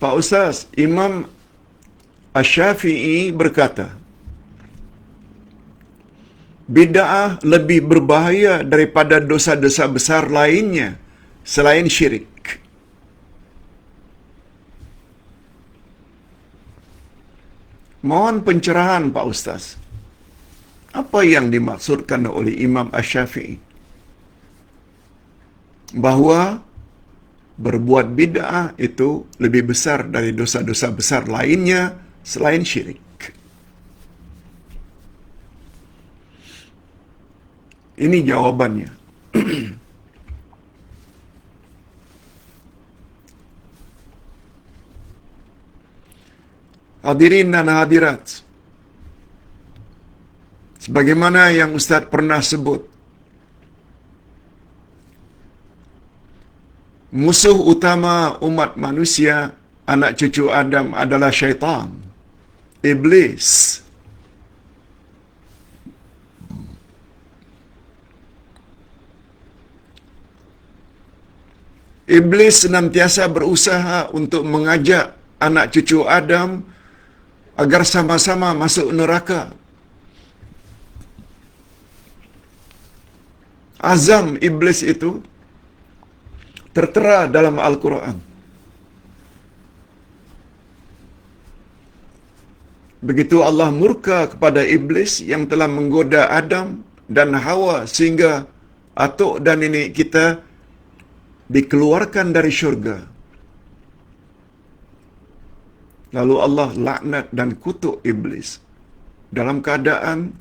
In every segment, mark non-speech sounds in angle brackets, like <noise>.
Pak Ustaz, Imam Ash-Syafi'i berkata, bid'ah lebih berbahaya daripada dosa-dosa besar lainnya selain syirik. Mohon pencerahan Pak Ustaz. Apa yang dimaksudkan oleh Imam Ash-Syafi'i? Bahawa berbuat bid'ah itu lebih besar dari dosa-dosa besar lainnya selain syirik. Ini jawabannya. <clears throat> Hadirin dan hadirat. Sebagaimana yang Ustaz pernah sebut. Musuh utama umat manusia, anak cucu Adam adalah syaitan. Iblis. Iblis senantiasa berusaha untuk mengajak anak cucu Adam agar sama-sama masuk neraka. Azam iblis itu tertera dalam Al-Quran. Begitu Allah murka kepada iblis yang telah menggoda Adam dan Hawa sehingga atuk dan nenek kita dikeluarkan dari syurga. Lalu Allah laknat dan kutuk iblis dalam keadaan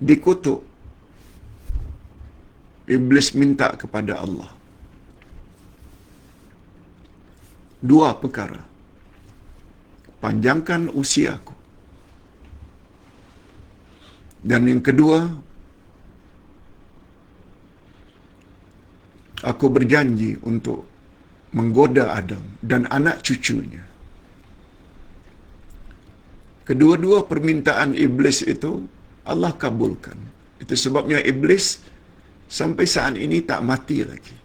dikutuk. Iblis minta kepada Allah. Dua perkara. Panjangkan usiaku. Dan yang kedua, aku berjanji untuk menggoda Adam dan anak cucunya. Kedua-dua permintaan iblis itu Allah kabulkan. Itu sebabnya iblis sampai saat ini tak mati lagi.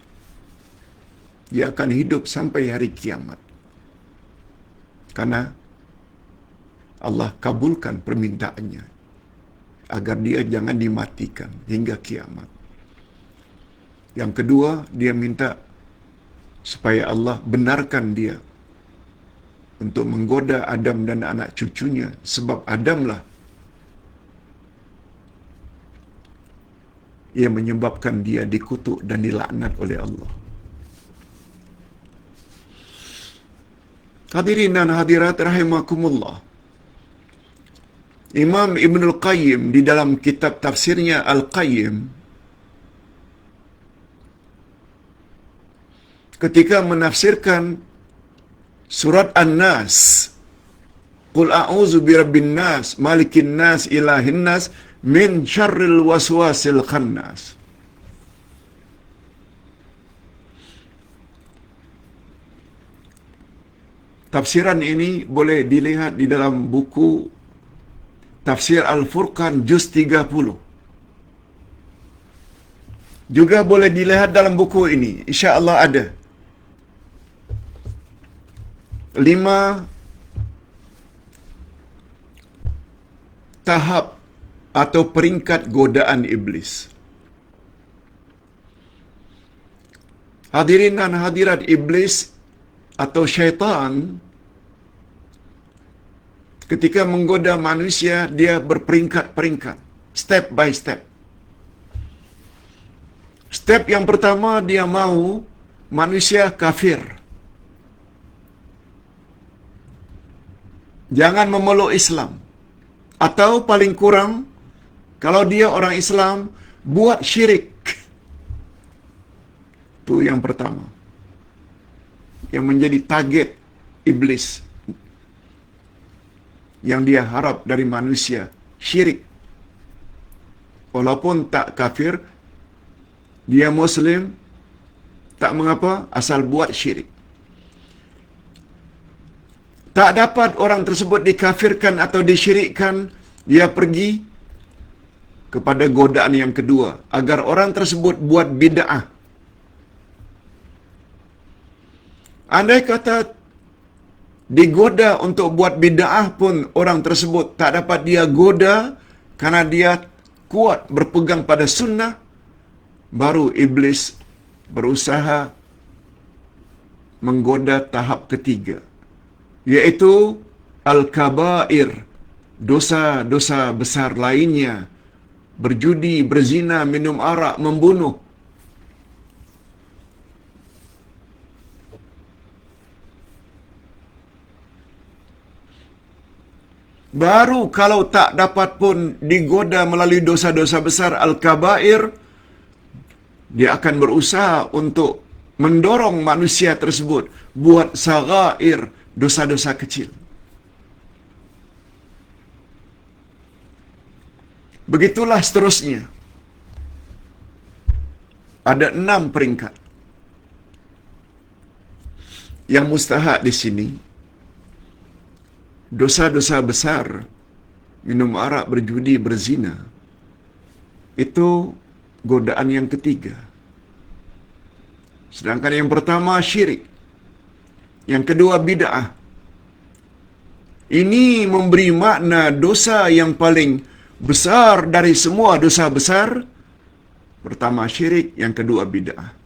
Dia akan hidup sampai hari kiamat. Karena Allah kabulkan permintaannya agar dia jangan dimatikan hingga kiamat. Yang kedua, dia minta supaya Allah benarkan dia untuk menggoda Adam dan anak cucunya sebab Adamlah yang menyebabkan dia dikutuk dan dilaknat oleh Allah. Hadirin dan hadirat rahimakumullah. Imam Ibn Al-Qayyim di dalam kitab tafsirnya Al-Qayyim ketika menafsirkan surat An-Nas Qul a'udzu birabbin nas malikin nas ilahin nas min syarril waswasil khannas Tafsiran ini boleh dilihat di dalam buku Tafsir Al-Furqan Juz 30. Juga boleh dilihat dalam buku ini. Insya Allah ada. Lima tahap atau peringkat godaan iblis. Hadirin dan hadirat iblis atau syaitan ketika menggoda manusia dia berperingkat-peringkat step by step. Step yang pertama dia mau manusia kafir. Jangan memeluk Islam. Atau paling kurang kalau dia orang Islam buat syirik. Itu yang pertama yang menjadi target iblis. Yang dia harap dari manusia syirik. Walaupun tak kafir dia muslim tak mengapa asal buat syirik. Tak dapat orang tersebut dikafirkan atau disyirikkan dia pergi kepada godaan yang kedua agar orang tersebut buat bid'ah Andai kata digoda untuk buat bid'ah pun orang tersebut tak dapat dia goda karena dia kuat berpegang pada sunnah, baru iblis berusaha menggoda tahap ketiga, yaitu al-kabair, dosa-dosa besar lainnya, berjudi, berzina, minum arak, membunuh. Baru kalau tak dapat pun digoda melalui dosa-dosa besar al-kabair, dia akan berusaha untuk mendorong manusia tersebut buat sagair, dosa-dosa kecil. Begitulah seterusnya. Ada enam peringkat. Yang mustahak di sini, dosa-dosa besar, minum arak, berjudi, berzina, itu godaan yang ketiga. Sedangkan yang pertama syirik. Yang kedua bid'ah. Ini memberi makna dosa yang paling besar dari semua dosa besar. Pertama syirik, yang kedua bid'ah.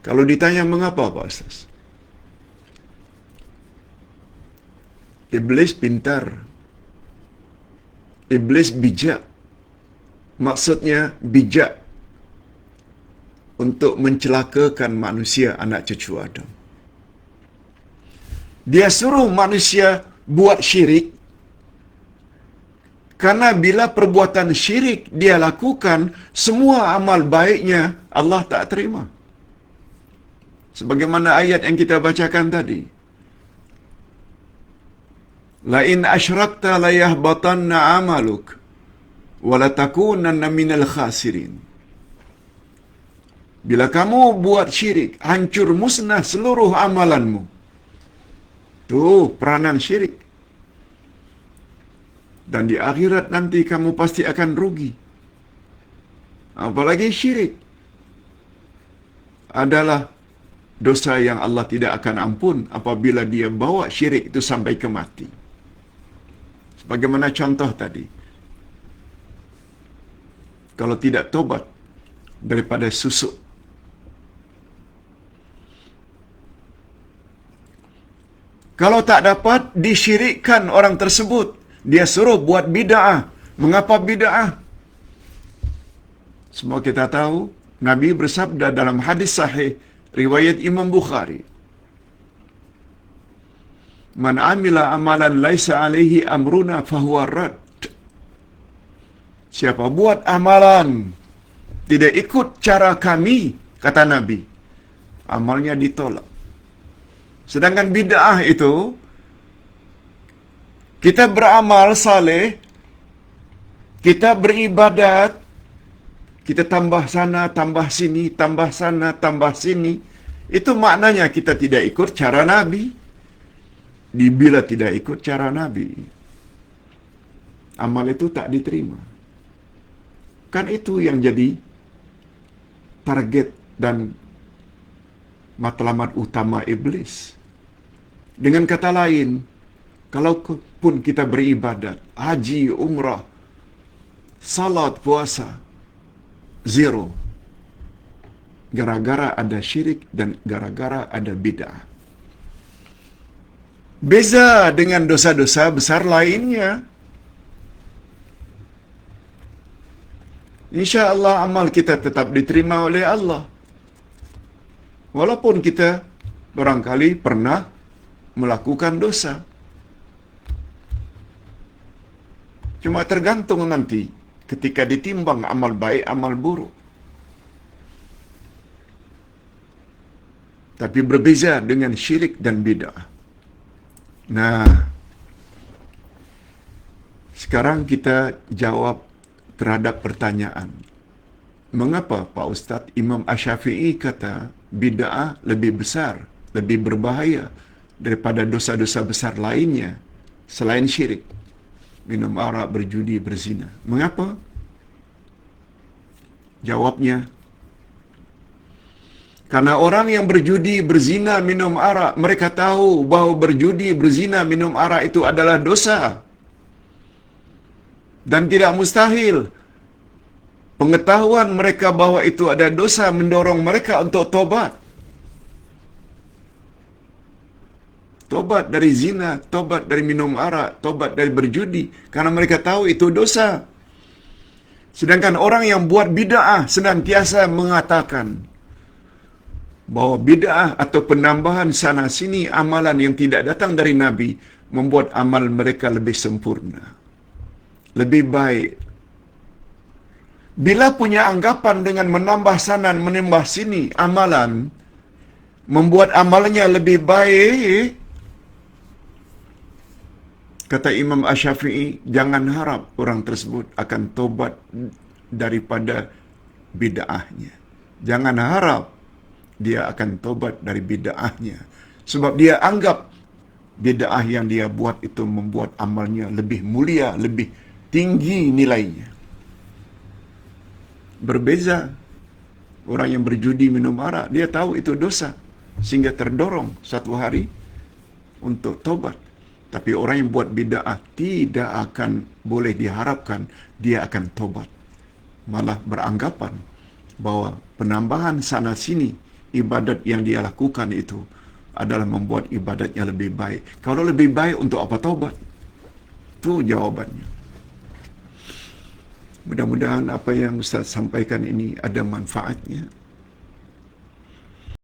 Kalau ditanya mengapa Pak Ustaz? Iblis pintar. Iblis bijak. Maksudnya bijak untuk mencelakakan manusia anak cucu Adam. Dia suruh manusia buat syirik karena bila perbuatan syirik dia lakukan, semua amal baiknya Allah tak terima. Sebagaimana ayat yang kita bacakan tadi. La in asyrakta la yahbatanna amaluk wa la takunanna minal khasirin. Bila kamu buat syirik, hancur musnah seluruh amalanmu. Tu peranan syirik. Dan di akhirat nanti kamu pasti akan rugi. Apalagi syirik adalah dosa yang Allah tidak akan ampun apabila dia bawa syirik itu sampai ke mati. Sebagaimana contoh tadi. Kalau tidak tobat daripada susuk. Kalau tak dapat disyirikkan orang tersebut, dia suruh buat bid'ah. Mengapa bid'ah? Semua kita tahu, Nabi bersabda dalam hadis sahih riwayat Imam Bukhari. Man amila amalan laisa alaihi amruna fahuwa rad. Siapa buat amalan tidak ikut cara kami, kata Nabi, amalnya ditolak. Sedangkan bid'ah itu, kita beramal saleh, kita beribadat, kita tambah sana, tambah sini, tambah sana, tambah sini. Itu maknanya kita tidak ikut cara Nabi. Bila tidak ikut cara Nabi, amal itu tak diterima. Kan itu yang jadi target dan matlamat utama iblis. Dengan kata lain, kalau pun kita beribadat, haji, umrah, salat, puasa, zero. Gara-gara ada syirik dan gara-gara ada bid'ah. Beza dengan dosa-dosa besar lainnya. Insya Allah amal kita tetap diterima oleh Allah. Walaupun kita barangkali pernah melakukan dosa. Cuma tergantung nanti ketika ditimbang amal baik, amal buruk. Tapi berbeza dengan syirik dan bid'ah. Nah, sekarang kita jawab terhadap pertanyaan. Mengapa Pak Ustaz Imam Ash-Syafi'i kata bid'ah lebih besar, lebih berbahaya daripada dosa-dosa besar lainnya selain syirik? Minum arak, berjudi, berzina. Mengapa? Jawabnya, Karena orang yang berjudi, berzina, minum arak, mereka tahu bahawa berjudi, berzina, minum arak itu adalah dosa. Dan tidak mustahil pengetahuan mereka bahawa itu ada dosa mendorong mereka untuk tobat. Tobat dari zina, tobat dari minum arak, tobat dari berjudi. Karena mereka tahu itu dosa. Sedangkan orang yang buat bid'ah senantiasa mengatakan bahawa bid'ah atau penambahan sana sini amalan yang tidak datang dari Nabi membuat amal mereka lebih sempurna. Lebih baik. Bila punya anggapan dengan menambah sana menambah sini amalan membuat amalnya lebih baik, Kata Imam Ash-Syafi'i, jangan harap orang tersebut akan tobat daripada bid'ahnya. Jangan harap dia akan tobat dari bid'ahnya. Sebab dia anggap bid'ah yang dia buat itu membuat amalnya lebih mulia, lebih tinggi nilainya. Berbeza orang yang berjudi minum arak, dia tahu itu dosa sehingga terdorong satu hari untuk tobat. Tapi orang yang buat bid'ah tidak akan boleh diharapkan dia akan tobat. Malah beranggapan bahawa penambahan sana sini ibadat yang dia lakukan itu adalah membuat ibadatnya lebih baik. Kalau lebih baik untuk apa tobat? Itu jawabannya. Mudah-mudahan apa yang Ustaz sampaikan ini ada manfaatnya.